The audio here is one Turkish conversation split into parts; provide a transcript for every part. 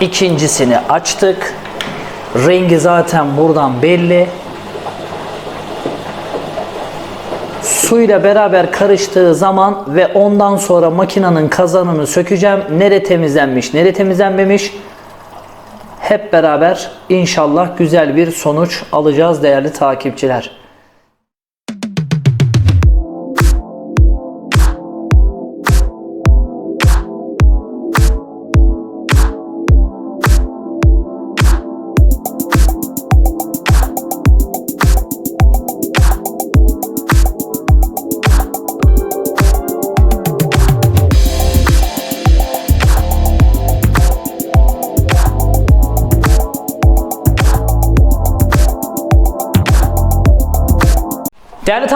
İkincisini açtık. Rengi zaten buradan belli. Suyla beraber karıştığı zaman ve ondan sonra makinenin kazanını sökeceğim. Nere temizlenmiş, nere temizlenmemiş. Hep beraber inşallah güzel bir sonuç alacağız değerli takipçiler.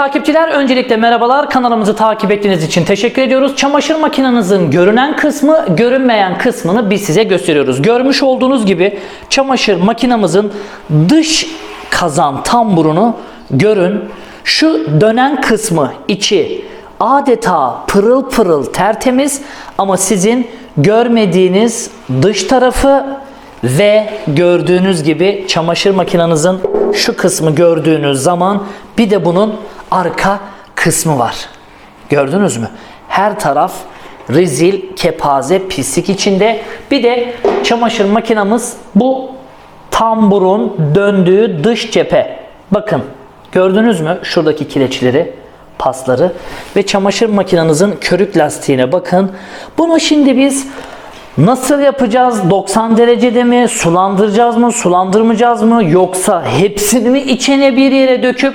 Takipçiler öncelikle merhabalar. Kanalımızı takip ettiğiniz için teşekkür ediyoruz. Çamaşır makinenizin görünen kısmı, görünmeyen kısmını biz size gösteriyoruz. Görmüş olduğunuz gibi çamaşır makinamızın dış kazan tamburunu görün. Şu dönen kısmı içi adeta pırıl pırıl tertemiz ama sizin görmediğiniz dış tarafı ve gördüğünüz gibi çamaşır makinenizin şu kısmı gördüğünüz zaman bir de bunun arka kısmı var. Gördünüz mü? Her taraf rezil, kepaze, pislik içinde. Bir de çamaşır makinamız bu tamburun döndüğü dış cephe. Bakın gördünüz mü şuradaki kireçleri? pasları ve çamaşır makinenizin körük lastiğine bakın. Bunu şimdi biz Nasıl yapacağız? 90 derecede mi? Sulandıracağız mı? Sulandırmayacağız mı? Yoksa hepsini mi içine bir yere döküp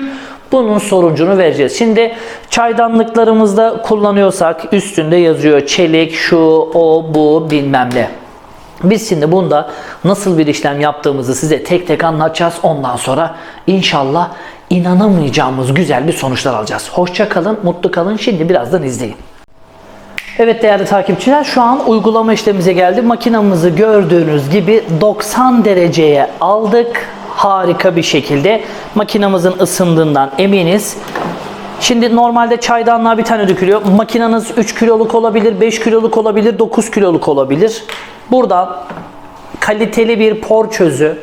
bunun sonucunu vereceğiz. Şimdi çaydanlıklarımızda kullanıyorsak üstünde yazıyor çelik, şu, o, bu bilmem ne. Biz şimdi bunda nasıl bir işlem yaptığımızı size tek tek anlatacağız. Ondan sonra inşallah inanamayacağımız güzel bir sonuçlar alacağız. Hoşça kalın, mutlu kalın. Şimdi birazdan izleyin. Evet değerli takipçiler şu an uygulama işlemimize geldi. Makinamızı gördüğünüz gibi 90 dereceye aldık. Harika bir şekilde makinamızın ısındığından eminiz. Şimdi normalde çaydanlığa bir tane dökülüyor. Makinanız 3 kiloluk olabilir, 5 kiloluk olabilir, 9 kiloluk olabilir. Buradan kaliteli bir por çözü.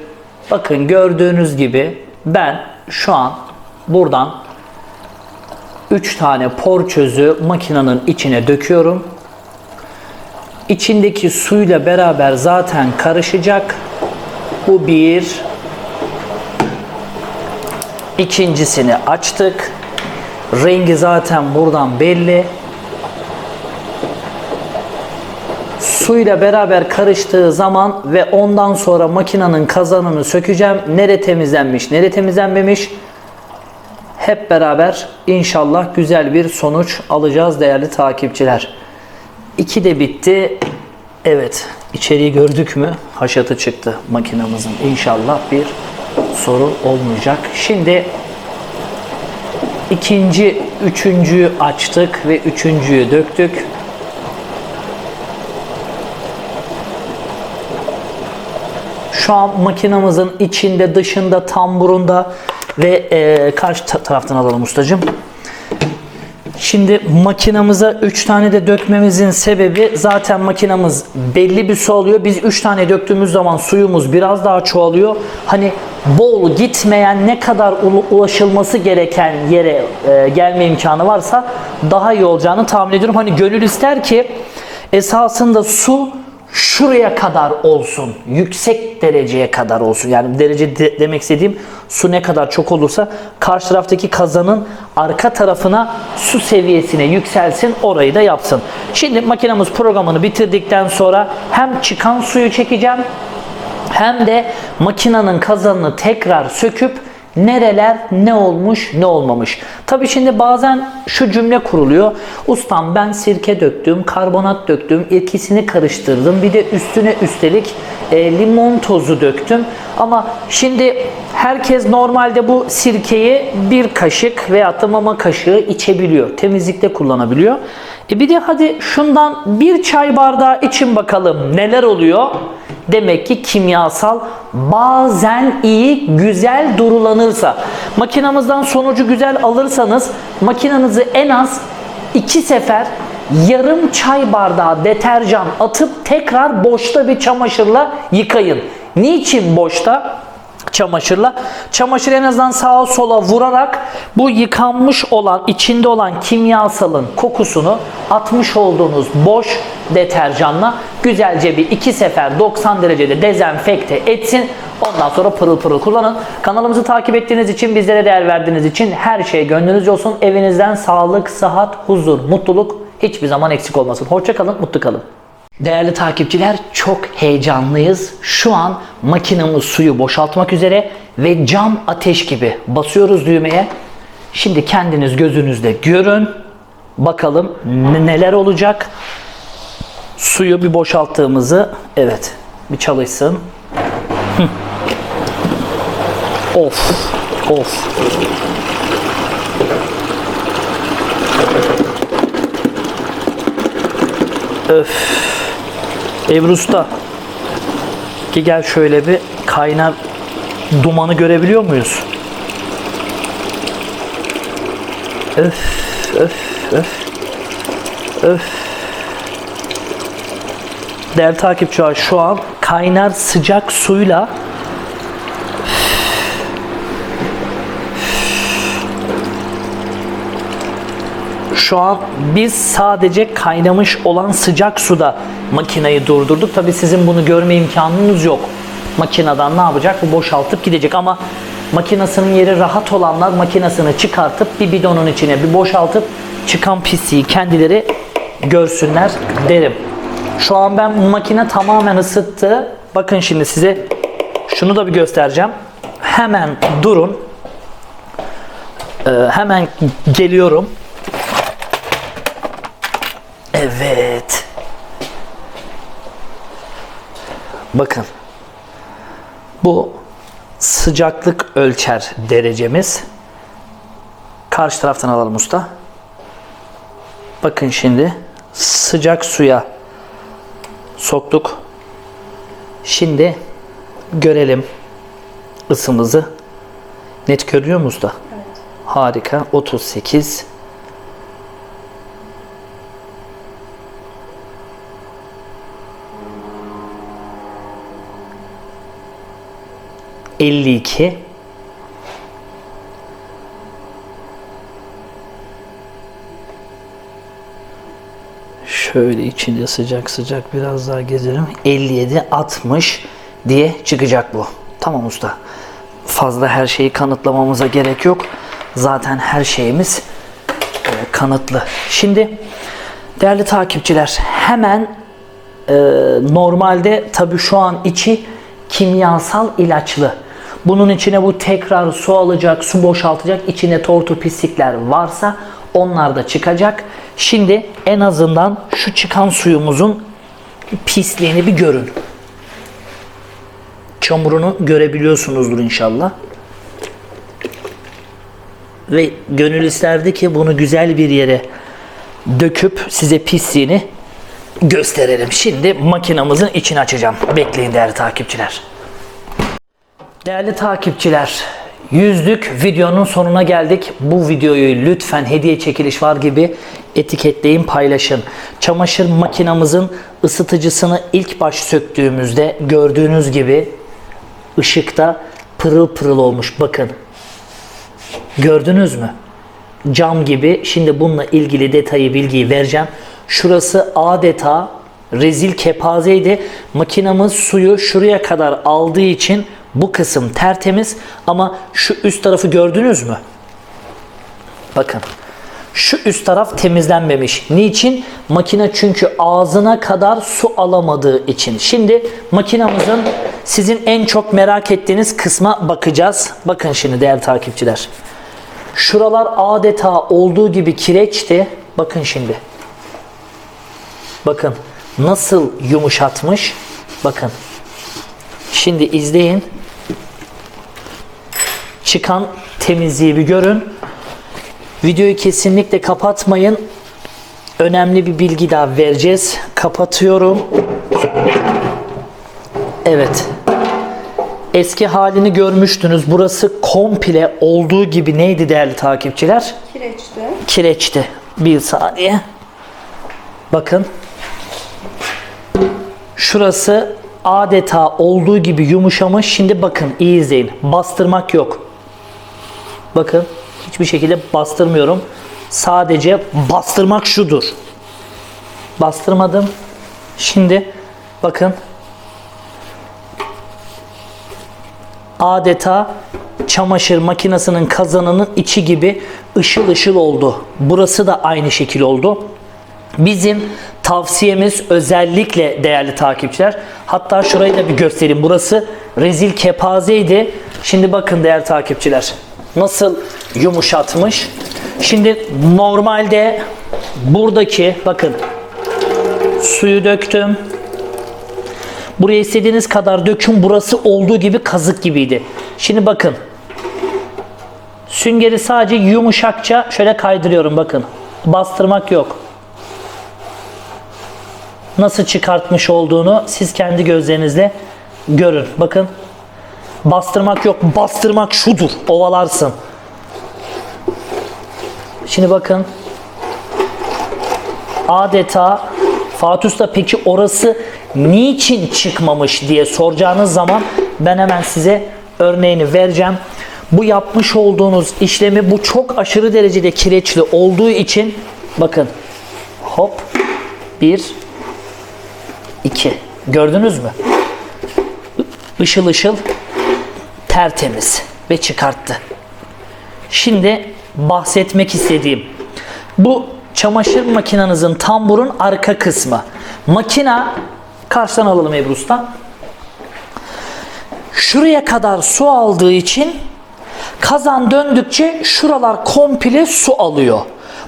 Bakın gördüğünüz gibi ben şu an buradan 3 tane por çözü makinenin içine döküyorum. İçindeki suyla beraber zaten karışacak. Bu bir. İkincisini açtık. Rengi zaten buradan belli. Suyla beraber karıştığı zaman ve ondan sonra makinenin kazanını sökeceğim. Nere temizlenmiş, nere temizlenmemiş hep beraber inşallah güzel bir sonuç alacağız değerli takipçiler. İki de bitti. Evet içeriği gördük mü? Haşatı çıktı makinamızın. İnşallah bir sorun olmayacak. Şimdi ikinci, üçüncüyü açtık ve üçüncüyü döktük. Şu an makinamızın içinde, dışında, tamburunda ve e, karşı ta- taraftan alalım ustacığım. Şimdi makinamıza 3 tane de dökmemizin sebebi zaten makinamız belli bir su alıyor. Biz 3 tane döktüğümüz zaman suyumuz biraz daha çoğalıyor. Hani bol gitmeyen ne kadar ulaşılması gereken yere e, gelme imkanı varsa daha iyi olacağını tahmin ediyorum. Hani gönül ister ki esasında su şuraya kadar olsun. Yüksek dereceye kadar olsun. Yani derece de- demek istediğim su ne kadar çok olursa karşı taraftaki kazanın arka tarafına su seviyesine yükselsin. Orayı da yapsın. Şimdi makinemiz programını bitirdikten sonra hem çıkan suyu çekeceğim hem de makinenin kazanını tekrar söküp nereler ne olmuş ne olmamış. Tabi şimdi bazen şu cümle kuruluyor. Ustam ben sirke döktüm, karbonat döktüm, ikisini karıştırdım. Bir de üstüne üstelik e, limon tozu döktüm. Ama şimdi herkes normalde bu sirkeyi bir kaşık veya da mama kaşığı içebiliyor. Temizlikte kullanabiliyor. E bir de hadi şundan bir çay bardağı için bakalım neler oluyor. Demek ki kimyasal bazen iyi, güzel durulanırsa, makinamızdan sonucu güzel alırsanız makinanızı en az iki sefer yarım çay bardağı deterjan atıp tekrar boşta bir çamaşırla yıkayın. Niçin boşta? Çamaşırla. Çamaşır en azından sağa sola vurarak bu yıkanmış olan, içinde olan kimyasalın kokusunu atmış olduğunuz boş deterjanla güzelce bir iki sefer 90 derecede dezenfekte etsin. Ondan sonra pırıl pırıl kullanın. Kanalımızı takip ettiğiniz için, bizlere değer verdiğiniz için her şey gönlünüzce olsun. Evinizden sağlık, sıhhat, huzur, mutluluk hiçbir zaman eksik olmasın. Hoşça kalın, mutlu kalın. Değerli takipçiler çok heyecanlıyız. Şu an makinamız suyu boşaltmak üzere ve cam ateş gibi basıyoruz düğmeye. Şimdi kendiniz gözünüzde görün. Bakalım neler olacak. Suyu bir boşalttığımızı evet bir çalışsın. Of of. Ebru Usta. Ki gel şöyle bir kaynar dumanı görebiliyor muyuz? Öf, öf, öf. Öf. Değerli takipçiler şu an kaynar sıcak suyla Şu an biz sadece kaynamış olan sıcak suda makinayı durdurduk. Tabi sizin bunu görme imkanınız yok. Makineden ne yapacak? Bu boşaltıp gidecek ama makinasının yeri rahat olanlar makinasını çıkartıp bir bidonun içine bir boşaltıp çıkan pisliği kendileri görsünler derim. Şu an ben makine tamamen ısıttı. Bakın şimdi size şunu da bir göstereceğim. Hemen durun. Ee, hemen geliyorum. Evet. Bakın. Bu sıcaklık ölçer derecemiz. Karşı taraftan alalım usta. Bakın şimdi sıcak suya soktuk. Şimdi görelim ısımızı. Net görüyor musun usta? Harika. 38 52 Şöyle içinde sıcak sıcak biraz daha gezelim. 57 60 diye çıkacak bu. Tamam usta. Fazla her şeyi kanıtlamamıza gerek yok. Zaten her şeyimiz e, kanıtlı. Şimdi değerli takipçiler hemen e, normalde tabii şu an içi kimyasal ilaçlı. Bunun içine bu tekrar su alacak, su boşaltacak. İçinde tortu pislikler varsa onlar da çıkacak. Şimdi en azından şu çıkan suyumuzun pisliğini bir görün. Çamurunu görebiliyorsunuzdur inşallah. Ve gönül isterdi ki bunu güzel bir yere döküp size pisliğini gösterelim. Şimdi makinamızın içini açacağım. Bekleyin değerli takipçiler. Değerli takipçiler, yüzlük videonun sonuna geldik. Bu videoyu lütfen hediye çekiliş var gibi etiketleyin, paylaşın. Çamaşır makinamızın ısıtıcısını ilk baş söktüğümüzde gördüğünüz gibi ışıkta pırıl pırıl olmuş. Bakın. Gördünüz mü? Cam gibi. Şimdi bununla ilgili detayı, bilgiyi vereceğim. Şurası adeta rezil kepazeydi. Makinamız suyu şuraya kadar aldığı için bu kısım tertemiz ama şu üst tarafı gördünüz mü? Bakın. Şu üst taraf temizlenmemiş. Niçin? Makine çünkü ağzına kadar su alamadığı için. Şimdi makinamızın sizin en çok merak ettiğiniz kısma bakacağız. Bakın şimdi değerli takipçiler. Şuralar adeta olduğu gibi kireçti. Bakın şimdi. Bakın nasıl yumuşatmış. Bakın. Şimdi izleyin. Çıkan temizliği bir görün. Videoyu kesinlikle kapatmayın. Önemli bir bilgi daha vereceğiz. Kapatıyorum. Evet. Eski halini görmüştünüz. Burası komple olduğu gibi neydi değerli takipçiler? Kireçti. Kireçti. Bir saniye. Bakın. Şurası adeta olduğu gibi yumuşamış. Şimdi bakın iyi izleyin. Bastırmak yok. Bakın hiçbir şekilde bastırmıyorum. Sadece bastırmak şudur. Bastırmadım. Şimdi bakın adeta çamaşır makinesinin kazanının içi gibi ışıl ışıl oldu. Burası da aynı şekil oldu. Bizim tavsiyemiz özellikle değerli takipçiler. Hatta şurayı da bir göstereyim. Burası rezil kepazeydi. Şimdi bakın değerli takipçiler. Nasıl yumuşatmış. Şimdi normalde buradaki bakın suyu döktüm. Buraya istediğiniz kadar dökün. Burası olduğu gibi kazık gibiydi. Şimdi bakın. Süngeri sadece yumuşakça şöyle kaydırıyorum bakın. Bastırmak yok. Nasıl çıkartmış olduğunu siz kendi gözlerinizle görün. Bakın. Bastırmak yok. Bastırmak şudur. Ovalarsın. Şimdi bakın. Adeta Fatih Usta peki orası niçin çıkmamış diye soracağınız zaman ben hemen size örneğini vereceğim. Bu yapmış olduğunuz işlemi bu çok aşırı derecede kireçli olduğu için bakın hop bir iki gördünüz mü? Işıl ışıl tertemiz ve çıkarttı. Şimdi bahsetmek istediğim bu çamaşır makinenizin tamburun arka kısmı. Makina karşıdan alalım Ebru Usta. Şuraya kadar su aldığı için kazan döndükçe şuralar komple su alıyor.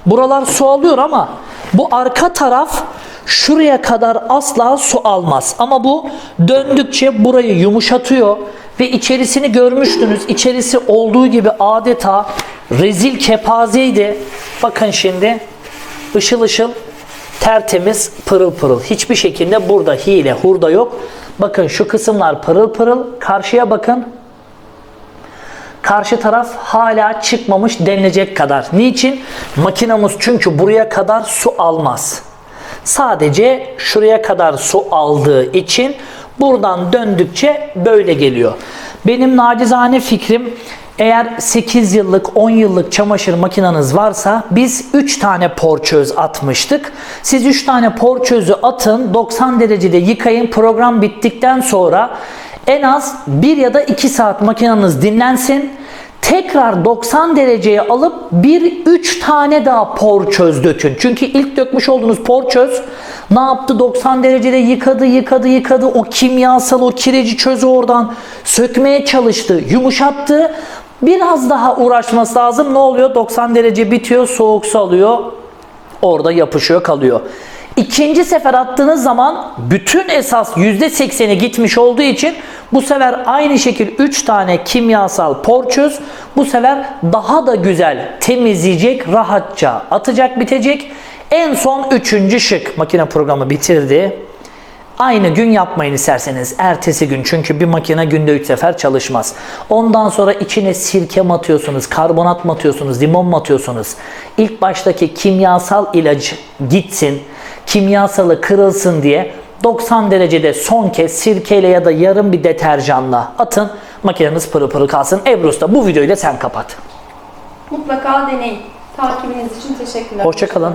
Buralar su alıyor ama bu arka taraf şuraya kadar asla su almaz. Ama bu döndükçe burayı yumuşatıyor ve içerisini görmüştünüz. İçerisi olduğu gibi adeta rezil kepazeydi. Bakın şimdi ışıl ışıl tertemiz pırıl pırıl. Hiçbir şekilde burada hile hurda yok. Bakın şu kısımlar pırıl pırıl. Karşıya bakın. Karşı taraf hala çıkmamış denilecek kadar. Niçin? Makinamız çünkü buraya kadar su almaz. Sadece şuraya kadar su aldığı için buradan döndükçe böyle geliyor. Benim nacizane fikrim eğer 8 yıllık 10 yıllık çamaşır makineniz varsa biz 3 tane porçöz atmıştık. Siz 3 tane porçözü atın 90 derecede yıkayın program bittikten sonra en az 1 ya da 2 saat makineniz dinlensin. Tekrar 90 dereceye alıp bir 3 tane daha porçöz dökün. Çünkü ilk dökmüş olduğunuz porçöz ne yaptı? 90 derecede yıkadı, yıkadı, yıkadı. O kimyasal, o kireci çözü oradan sökmeye çalıştı, yumuşattı. Biraz daha uğraşması lazım. Ne oluyor? 90 derece bitiyor, soğuk su alıyor. Orada yapışıyor, kalıyor. İkinci sefer attığınız zaman bütün esas %80'i gitmiş olduğu için bu sefer aynı şekil 3 tane kimyasal porçöz bu sefer daha da güzel temizleyecek, rahatça atacak, bitecek. En son üçüncü şık makine programı bitirdi. Aynı gün yapmayın isterseniz. Ertesi gün çünkü bir makine günde 3 sefer çalışmaz. Ondan sonra içine sirke mi atıyorsunuz, karbonat mı atıyorsunuz, limon mu atıyorsunuz? İlk baştaki kimyasal ilacı gitsin, kimyasalı kırılsın diye 90 derecede son kez sirkeyle ya da yarım bir deterjanla atın. Makineniz pırıl pırıl kalsın. Ebru Usta bu videoyu da sen kapat. Mutlaka deneyin. Takibiniz için teşekkürler. Hoşçakalın.